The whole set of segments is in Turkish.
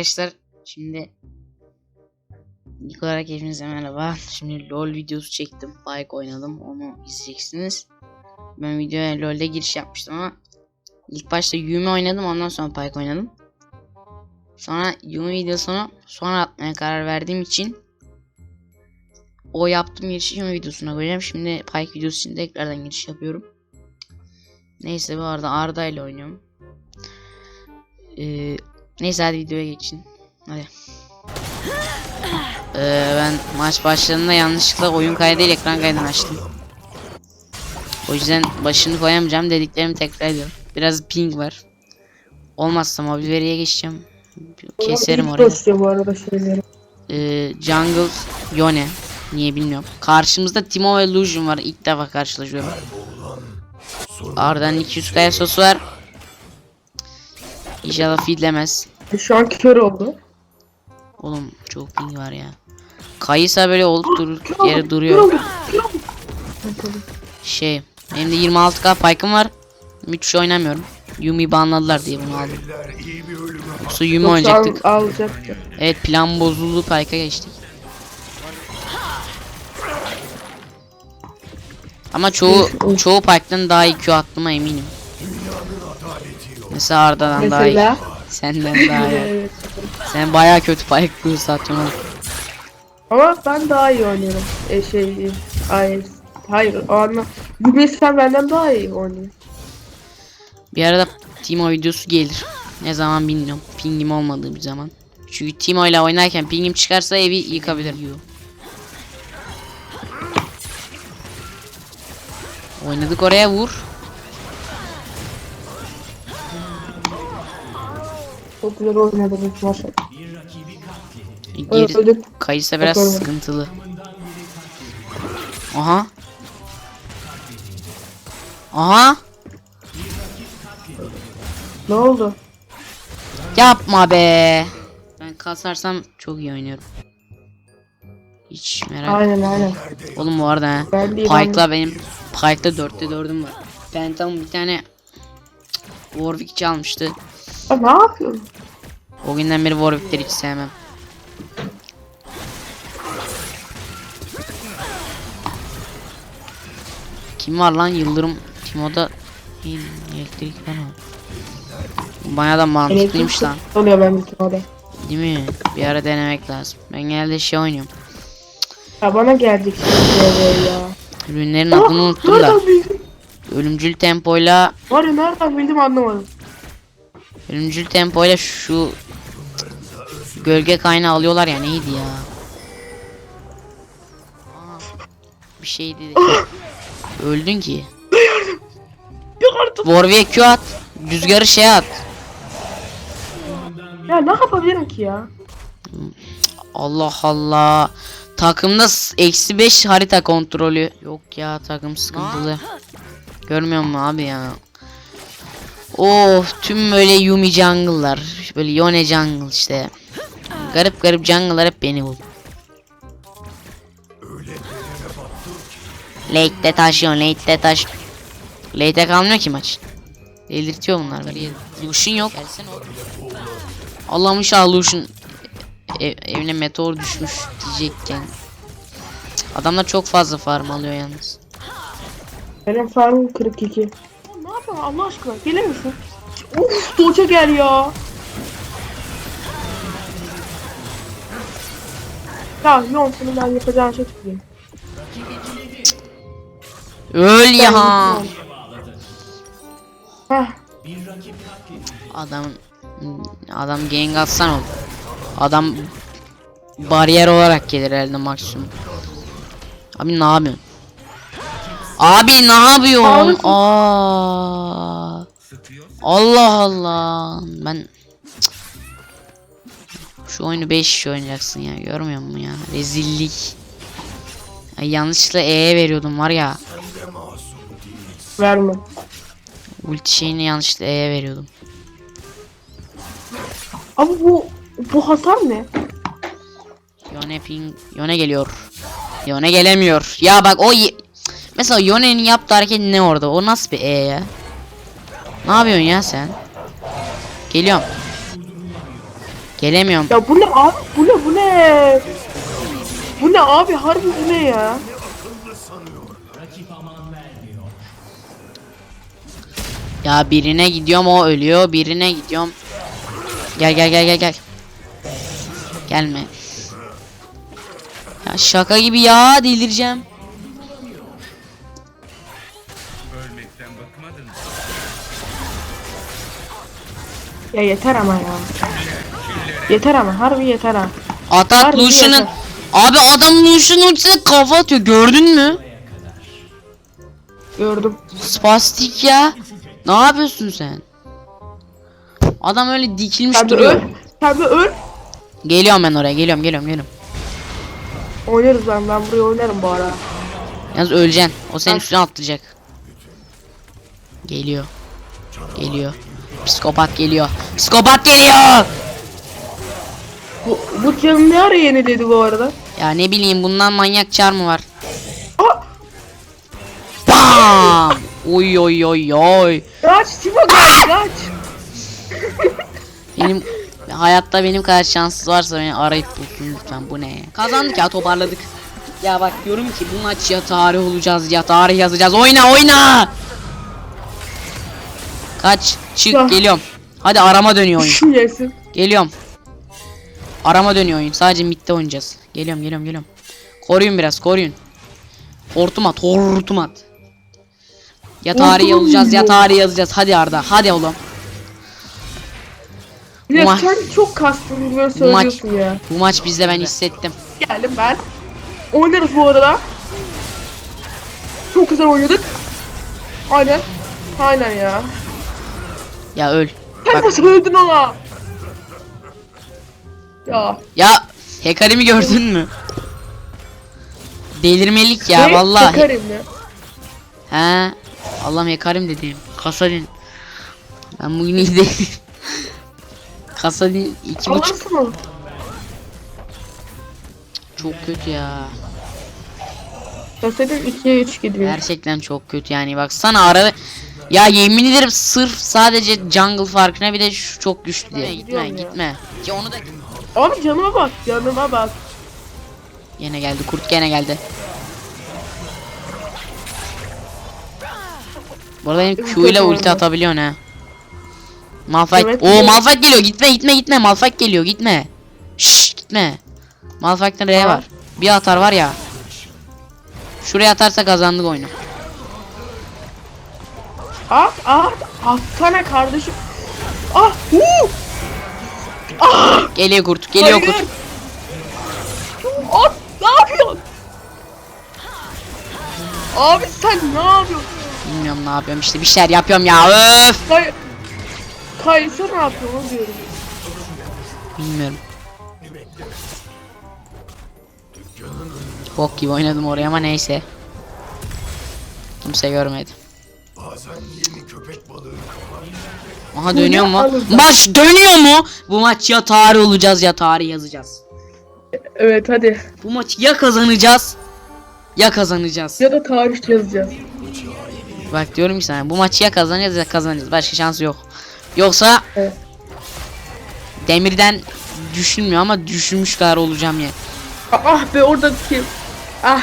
Arkadaşlar şimdi ilk olarak hepinize merhaba. Şimdi LoL videosu çektim. Bike oynadım. Onu izleyeceksiniz. Ben videoya LoL'de giriş yapmıştım ama ilk başta Yumi oynadım. Ondan sonra Pike oynadım. Sonra Yumi videosunu sonra atmaya karar verdiğim için o yaptığım girişi Yumi videosuna koyacağım. Şimdi Pike videosu için tekrardan giriş yapıyorum. Neyse bu arada Arda ile oynuyorum. Ee, neyse hadi videoya geçin. Hadi. Ee, ben maç başladığında yanlışlıkla oyun kaydıyla ekran kaydını açtım. O yüzden başını koyamayacağım dediklerimi tekrar ediyorum. Biraz ping var. Olmazsa mobil veriye geçeceğim. Keserim orayı. bu arada şeyleri. Ee, Jungle Yone. Niye bilmiyorum. Karşımızda Timo ve Lucian var. İlk defa karşılaşıyorum. Arda'nın 200 kaya sosu var. İnşallah feedlemez. Şu an kör oldu. Oğlum çok ping var ya. Kayısa böyle olup durur Kör yere duruyor. kör. Şey benim de 26k pike'ım var. Müthiş oynamıyorum. Yumi banladılar diye bunu aldım. Yoksa Yumi Yoksa oynayacaktık. al-. Evet plan bozuldu pike'a geçtik. Ama çoğu çoğu pike'dan daha iyi Q eminim. Mesela Arda'dan daha iyi. Mesela. Senden daha iyi. Sen baya kötü pike Q satıyorsun oğlum. Ama ben daha iyi oynuyorum. E şey, hayır. Hayır, o anla. Yumi sen benden daha iyi oynuyorsun. Bir arada Timo videosu gelir. Ne zaman bilmiyorum. Pingim olmadığı bir zaman. Çünkü Timo ile oynarken pingim çıkarsa evi yıkabilirim. Oynadık oraya vur. Çok güzel oynadınız maşallah. Geri Öldük. kayısa biraz Bakalım. sıkıntılı. Aha. Aha. Ne oldu? Yapma be. Ben kasarsam çok iyi oynuyorum. Hiç merak Aynen aynen. Oğlum bu arada ha. Ben de ben Pike'la benim Pike'da 4'te 4'üm var. Phantom bir tane Warwick çalmıştı. Aa, ne yapıyorsun? O günden beri Warwick'leri hiç sevmem. Kim var lan Yıldırım Timo'da elektrik var mı? Bayağı da mantıklıymış lan. Oluyor ben orada. Değil mi? Bir ara denemek lazım. Ben genelde şey oynuyorum. Ya bana gelecek şimdi ya. Ürünlerin adını unuttum da. Ölümcül tempoyla Var ya nereden bildim anlamadım. Ölümcül tempoyla şu gölge kaynağı alıyorlar ya neydi ya? Aa, Bir şeydi. Öldün ki. Yok artık. Warwick'e Q at. Rüzgarı şey at. Ya ne yapabilirim ki ya? Allah Allah. Takımda eksi 5 harita kontrolü. Yok ya takım sıkıntılı. Görmüyor musun abi ya? Of tüm böyle Yumi jungle'lar. Böyle Yone jungle işte. Garip garip jungle'lar hep beni buldu. Late'de taşıyor, late'de taş. Late'e kalmıyor ki maç. Delirtiyor bunlar beni. Lucian yok. Allah'ım inşallah Lucian ev, evine meteor düşmüş diyecekken. Adamlar çok fazla farm alıyor yalnız. Benim farmım 42. Yapıyorsun Allah aşkına? Gelir misin? Uf Doğuça gel ya. Ya yok senin ben yapacağın şey iyi. Öl ya. Heh. Adam adam gank atsan olur. Adam bariyer olarak gelir elde maksimum. Abi ne yapıyorsun? Abi ne yapıyorsun? Aa. Allah Allah. Ben şu oyunu 5 kişi oynayacaksın ya. Görmüyor musun ya? Rezillik. Ya yanlışlıkla E'ye veriyordum var ya. Verme. Ulti şeyini yanlışlıkla E'ye veriyordum. Abi bu bu hasar ne? Yone ping Yone geliyor. Yone gelemiyor. Ya bak o mesela Yone'nin yaptığı hareket ne orada? O nasıl bir E ya? Ne yapıyorsun ya sen? Geliyorum. Gelemiyorum. Ya bu ne abi? Bu ne bu ne? Bu ne abi? Harbi bu ne ya? Ya birine gidiyorum o ölüyor. Birine gidiyorum. Gel gel gel gel gel. Gelme. Ya şaka gibi ya delireceğim. Ya yeter ama ya. Yeter ama harbi yeter ha. Atak Harbi Lucian'ın yeter. Abi adam Lucian'ın ultisine kafa atıyor gördün mü? Gördüm. Spastik ya. Ne yapıyorsun sen? Adam öyle dikilmiş Sen duruyor. Sen de öl. Geliyorum ben oraya geliyorum geliyorum geliyorum. Oynarız ben. Ben buraya oynarım bu ara. Yalnız öleceksin. O senin üstüne atlayacak. Geliyor. Geliyor. Psikopat geliyor. Psikopat geliyor. Bu, bu canı ne ara yeniledi bu arada? Ya ne bileyim bundan manyak çar mı var? Aa! Bam! Oy oy oy oy. Kaç Timo kaç kaç. Benim hayatta benim kadar şanssız varsa beni arayıp bulsun lütfen bu ne? Kazandık ya toparladık. Ya bak diyorum ki bu maç ya tarih olacağız ya tarih yazacağız. Oyna oyna. Kaç çık Ya. geliyorum. Hadi arama dönüyor oyun. Yesin. Geliyorum. Arama dönüyor oyun. Sadece midde oynayacağız. Geliyorum geliyorum geliyorum. Koruyun biraz koruyun. Hortum at hortum at. Ya tarih yazacağız ya tarih yazacağız. Hadi Arda hadi oğlum. Ya Ma- sen çok kastın böyle söylüyorsun ya. Bu maç bizde ben hissettim. Geldim ben. Oynarız bu arada. Çok güzel oynadık. Aynen. Aynen ya. Ya öl. Sen Bak nasıl öldün ona? Ya. ya Hekarimi gördün mü? Delirmelik ya ne? vallahi. Bakarım ya. He. Allah'ım Hekarim dedim. Kasadin. Ben bugün iyi değilim. Kasadin iki buçuk. Alırsın onu. Çok kötü ya. Ya senin 2'ye 3 gidiyor. Gerçekten çok kötü yani baksana arada ya yemin ederim sırf sadece jungle farkına bir de şu çok güçlü diye. Gitme gidiyorum ya. gitme. Ki onu da Abi canıma bak. Canıma bak. Yine geldi kurt gene geldi. Bu arada benim Q ile ulti atabiliyorsun ha. Malphite. Evet, Oo evet. Malphite geliyor. Gitme gitme gitme. Malphite geliyor. Gitme. Şşş gitme. Malphite'ın R var. Bir atar var ya. Şuraya atarsa kazandık oyunu. At at. Atsana kardeşim. Ah. Huu. Geliyor kurt. Geliyor Hayır. kurt. At. Ne yapıyorsun? Abi sen ne yapıyorsun? Bilmiyorum ne yapıyorum işte bir şeyler yapıyorum ya. Öf. Kay Kaysa ne yapıyor onu diyorum. Bilmiyorum. Bok gibi oynadım oraya ama neyse. Kimse görmedi. Aha dönüyor mu? alırız. Maç dönüyor mu? Bu maç ya tarih olacağız ya tarih yazacağız. Evet hadi. Bu maçı ya kazanacağız ya kazanacağız. Ya da tarih yazacağız. Bak diyorum ki sana bu maçı ya kazanacağız ya kazanacağız. Başka şansı yok. Yoksa Evet. demirden düşünmüyor ama düşünmüş kadar olacağım ya. Ah, ah be oradaki. Ah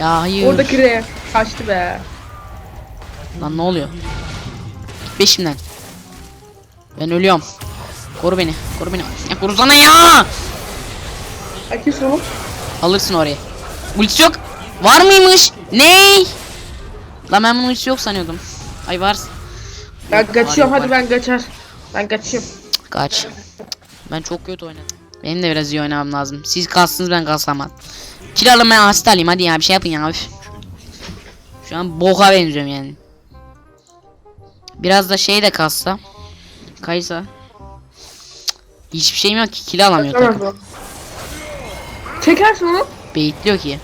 Ya hayır. oradaki re. Kaçtı be. Lan ne oluyor? Peşimden. Ben ölüyorum. Koru beni. Koru beni. Ya korusana ya. Aki sonu. Alırsın orayı. Ultisi yok. Var mıymış? Ney? Lan ben bunun ultisi yok sanıyordum. Ay var. Ben Yok, kaçıyorum hadi var. ben kaçar. Ben kaçıyorum. Kaç. Ben çok kötü oynadım. Benim de biraz iyi oynamam lazım. Siz kalsınız ben kalsamam. Kill alın ben hasta alayım hadi ya bir şey yapın ya. Üf. Şu an boka benziyorum yani. Biraz da şey de kalsa. Kaysa. Hiçbir şeyim yok ki kill alamıyor takım. Çekersin onu. Baitliyor ki.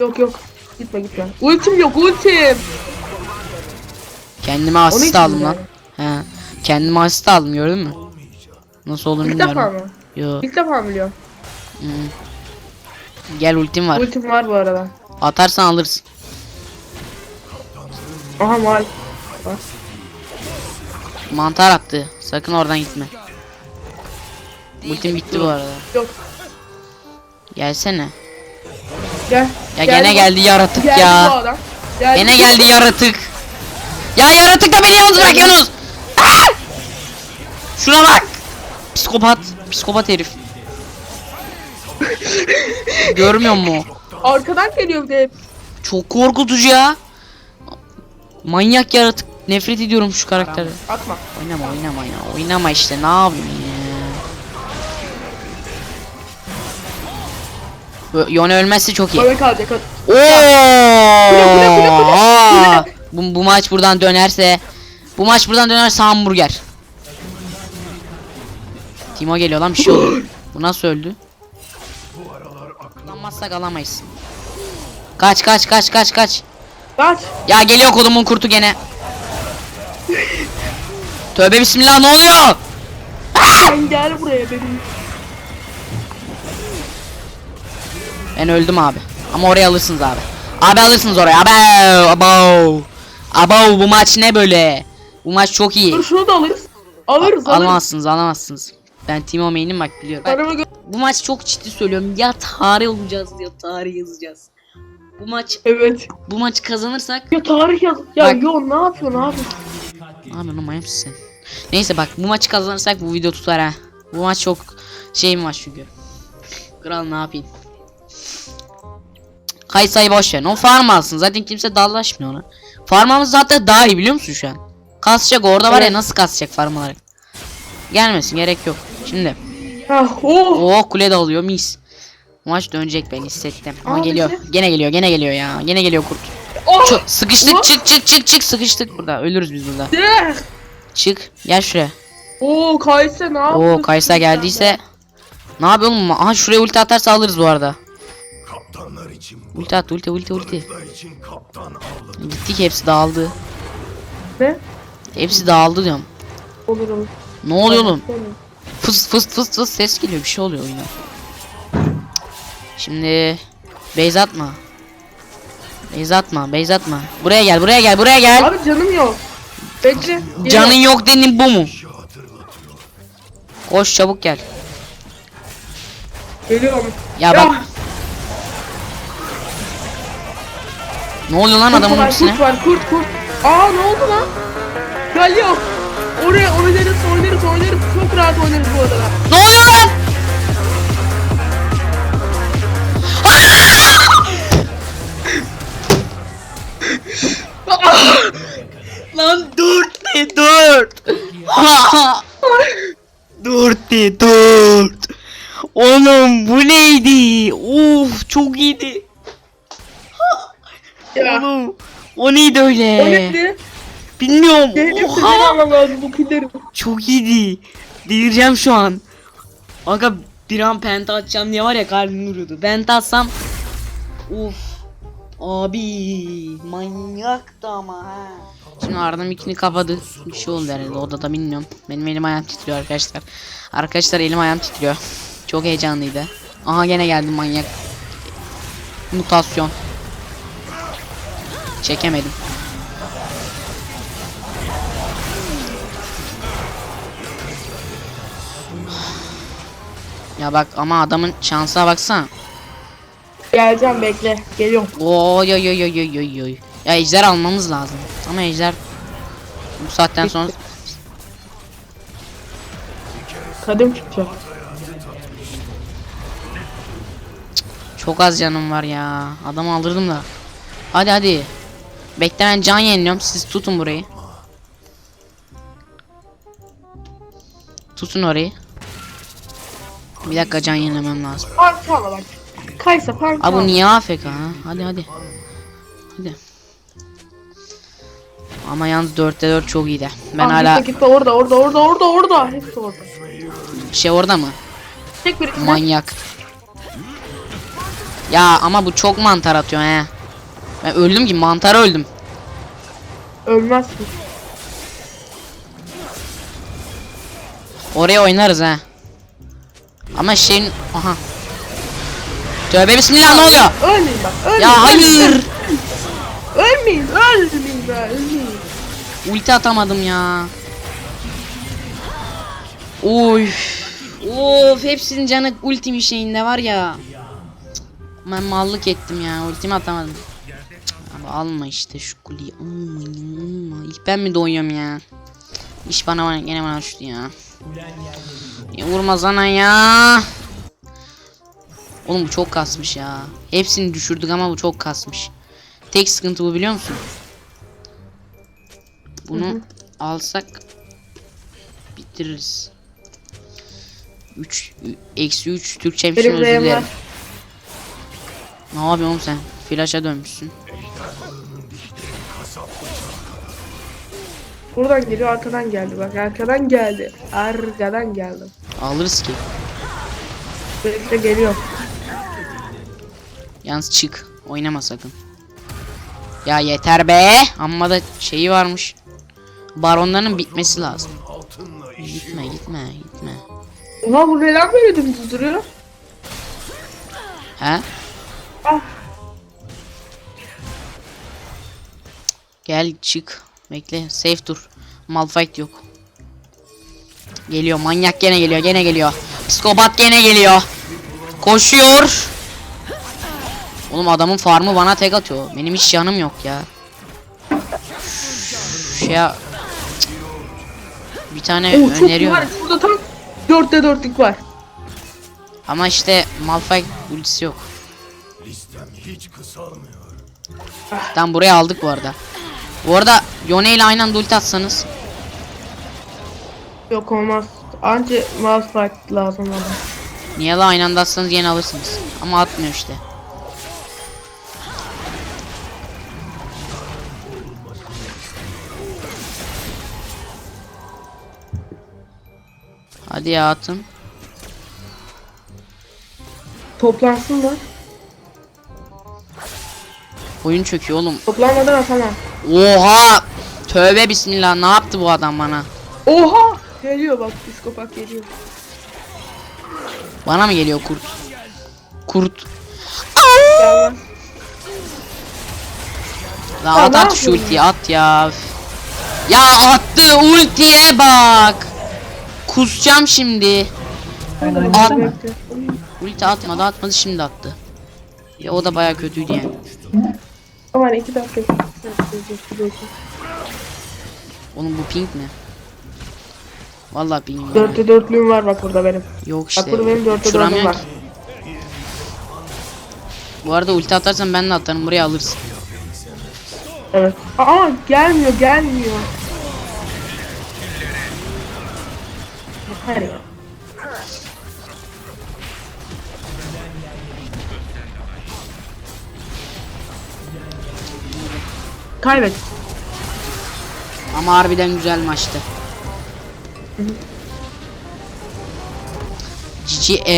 Yok yok. Gitme gitme. Ultim yok ultim. Kendime asist aldım lan. He. Kendime asist aldım gördün mü? Nasıl olur İlk defa bilmiyorum. mı? Yo. İlk defa mı biliyorum? hı. Gel ultim var. Ultim var bu arada. Atarsan alırsın. Aha mal. Mantar attı. Sakın oradan gitme. Ultim bitti bu arada. Yok. Gelsene. Gel. Ya Geldi gene bu- geldi yaratık Geldi bu ya. adam. Geldi Gene geldi yaratık. Ya yaratık da beni yalnız bırakıyorsunuz. Aa! Şuna bak. Psikopat. Psikopat herif. Görmüyor mu? Arkadan geliyor bir de. Çok korkutucu ya. Manyak yaratık. Nefret ediyorum şu karakteri. Atma. Oynama oynama ya. Oynama işte ne yapayım ya. Yone ölmezse çok iyi. Bana kalacak. hadi. Oo! kule, kule, kule. Aa! Bu, bu maç buradan dönerse bu maç buradan dönerse hamburger. Timo geliyor lan bir şey olur. Bu nasıl öldü? Kullanmazsak alamayız. Kaç kaç kaç kaç kaç. Kaç. Ya geliyor kolumun kurtu gene. Tövbe bismillah ne oluyor? Sen gel buraya benim. Ben öldüm abi. Ama oraya alırsınız abi. Abi alırsınız oraya. Abi abo. Abo bu maç ne böyle? Bu maç çok iyi. Dur şunu da alırız. Alırız alırız. Alamazsınız alamazsınız. Ben Timo Main'im bak biliyorum. Bak, bu maç çok ciddi söylüyorum. Ya tarih olacağız ya tarih yazacağız. Bu maç Evet. bu maçı kazanırsak Ya tarih yaz. Ya Bak. yo ne yapıyorsun abi? Abi mısın sen? Neyse bak bu maçı kazanırsak bu video tutar ha. Bu maç çok şey maç çünkü. Kral ne yapayım? Kaysa'yı boş ver. O farm alsın. Zaten kimse dallaşmıyor ona. Farmamız zaten daha iyi biliyor musun şu an? Kasacak orada var ya nasıl kasacak farm olarak. Gelmesin gerek yok. Şimdi. Ha oh. Oh kule de alıyor mis. Maç dönecek ben hissettim. Ama Abi geliyor. ne? Gene geliyor gene geliyor ya. Gene geliyor kurt. Oh. Şu, sıkıştık Oh. çık çık çık çık sıkıştık burada. Ölürüz biz burada. De. Çık. Gel şuraya. Oo Kayse ne yapıyorsun? Oo Kaysa geldiyse ne yapıyor oğlum? Aha şuraya ulti atarsa alırız bu arada. Kaptanlar için Ulti at ulti ulti ulti. balıklar için kaptan avladı. Gittik hepsi dağıldı. Ne? Hepsi dağıldı diyorum. Olur olur. Ne oluyor oğlum? Fıs fıs fıs fıs ses geliyor bir şey oluyor oyuna. Şimdi base atma. Base atma base atma. Buraya gel buraya gel buraya gel. Abi canım yok. Bekle. Canın yok dedim bu mu? Koş çabuk gel. Geliyorum. Ya bak ne oluyor lan kurt adamın var, ultisine? kurt var kurt kurt. Aa ne oldu lan? Geliyor. Oraya oynarız oynarız oynarız. Çok rahat oynarız bu arada. Ne oluyor lan? Lan dört ne dört? dört ne dört? Oğlum bu neydi? Of çok iyiydi. Ya. Oğlum o neydi O öyle? neydi? Bilmiyorum. Gelip Oha. bu. Çok iyiydi. Delireceğim şu an. Aga bir an penta atacağım diye var ya kalbim duruyordu. Penta atsam Uf. Abi manyaktı ama ha. Şimdi Arda'nın ikini kapadı. Bir şey oldu herhalde odada bilmiyorum. Benim elim ayağım titriyor arkadaşlar. Arkadaşlar elim ayağım titriyor. Çok heyecanlıydı. Aha gene geldi manyak. Mutasyon. Çekemedim. Ya bak ama adamın şansına baksana. Geleceğim bekle. Geliyorum. Oy oy oy oy oy oy. Ya ejder almamız lazım. Ama ejder bu saatten sonra Kadim çıkacak. çok az canım var ya. Adamı aldırdım da. Hadi hadi. Bekle ben can yeniliyorum. Siz tutun burayı. Tutun orayı. Bir dakika can yenilemem lazım. Bak. Kaysa parçala. Abi niye AFK ha? Hadi hadi. Hadi. Ama yalnız 4'te 4 çok iyi de. Ben Ah, hala gitme orada orada orada orada orada. Hepsi orada. şey orada mı? Tek bir. Manyak. Ya ama bu çok mantar atıyor he. Ben öldüm ki mantara öldüm. Ölmezsin. Oraya oynarız ha. Ama şeyin aha. Tövbe bismillah ne oluyor? Ölmeyin bak. Ölmeyin. Ya hayır. Ölmeyin. Ölmeyin be. Ölmeyin. Ulti atamadım ya. Oy. Of hepsinin canı ultimi şeyinde var ya. Cık, Ben mallık ettim ya. Ultimi atamadım. Abi alma işte şu kuleyi. Alma, alma. İlk ben mi doyuyorum ya? İş bana gene bana düştü ya. ya vurma sana ya. Oğlum bu çok kasmış ya. Hepsini düşürdük ama bu çok kasmış. Tek sıkıntı bu biliyor musun? Bunu alsak bitiririz. 3 eksi 3 Türkçe bir şey özür dilerim. Ne yapıyorsun oğlum sen? Flash'a dönmüşsün. Buradan geliyor arkadan geldi bak arkadan geldi. Arkadan geldi. Alırız ki. Bekle geliyor. Yalnız çık. Oynama sakın. Ya yeter be. Amma da şeyi varmış. Baronların bitmesi lazım. Gitme gitme gitme. Oha bu neden böyle dümdüz duruyor? He? Ah. Gel çık. Bekle. Safe dur. Malfight yok. Geliyor. Manyak gene geliyor. Gene geliyor. Psikopat gene geliyor. Koşuyor. Oğlum adamın farmı bana tek atıyor. Benim hiç canım yok ya. Şey. Bir tane Oo, çok öneriyorum. var. Burada tam 4'te 4'lük var. Ama işte Malphite ultisi yok. listem hiç kısalmıyor. Tam buraya aldık bu arada. Bu arada Yone ile aynı anda ulti atsanız. Yok olmaz. Anca fight lazım bana. Niye la aynı anda atsanız yine alırsınız. Ama atmıyor işte. Hadi ya atın. Toplansınlar. Oyun çöküyor oğlum. Toplanmadan atamam. Oha! Tövbe bismillah ne yaptı bu adam bana? Oha! Geliyor bak psikopat geliyor. Bana mı geliyor kurt? Kurt. Gelmez. La Ya at ne at şu ultiyi at ya. Ya attı ultiye bak. Kusacağım şimdi. At. Ulti atmadı atmadı şimdi attı. Ya o da baya kötüydü yani. Aman iki dakika. Oğlum bu pink ne? Vallahi pink. Dörtte dörtlüğüm var bak burada benim. Yok işte. Bak burada benim dörtte dörtlüğüm var. Bu arada ulti atarsan ben de atarım buraya alırsın. Evet. Aa gelmiyor gelmiyor. Ya. Kaybet. Ama harbiden güzel maçtı. Cici e